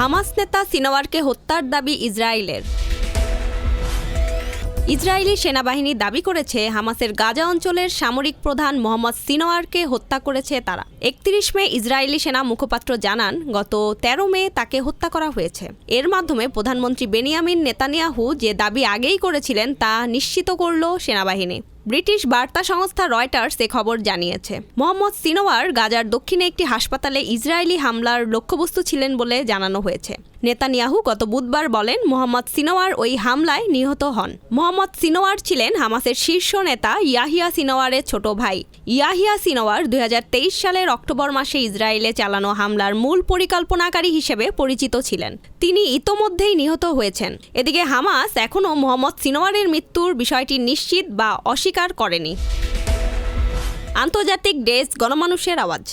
Hamas নেতা সিনোয়ারকে হত্যার দাবি ইসরায়েলের। ইসরায়েলি সেনাবাহিনী দাবি করেছে হামাসের গাজা অঞ্চলের সামরিক প্রধান মোহাম্মদ সিনোয়ারকে হত্যা করেছে তারা। একত্রিশ মে ইসরায়েলি সেনা মুখপাত্র জানান, গত ১৩ মে তাকে হত্যা করা হয়েছে। এর মাধ্যমে প্রধানমন্ত্রী বেনিয়ামিন নেতানিয়াহু যে দাবি আগেই করেছিলেন তা নিশ্চিত করল সেনাবাহিনী। ব্রিটিশ বার্তা সংস্থা রয়টার্স এ খবর জানিয়েছে। মোহাম্মদ সিনোয়ার গাজার দক্ষিণে একটি হাসপাতালে ইসরায়েলি হামলার লক্ষ্যবস্তু ছিলেন বলে জানানো হয়েছে। নেতানিয়াহু গত বুধবার বলেন, মোহাম্মদ সিনোয়ার ওই হামলায় নিহত হন। মোহাম্মদ সিনোয়ার ছিলেন হামাসের শীর্ষ নেতা ইয়াহিয়া সিনোয়ারের ছোট ভাই। ইয়াহিয়া সিনোয়ার দুই হাজার তেইশ সালের অক্টোবর মাসে ইসরায়েলে চালানো হামলার মূল পরিকল্পনাকারী হিসেবে পরিচিত ছিলেন। তিনি ইতোমধ্যেই নিহত হয়েছেন। এদিকে হামাস এখনও মোহাম্মদ সিনোয়ারের মৃত্যুর বিষয়টি নিশ্চিত বা অস্বীকার করেনি। আন্তর্জাতিক ডেস্ক গণমানুষের আওয়াজ।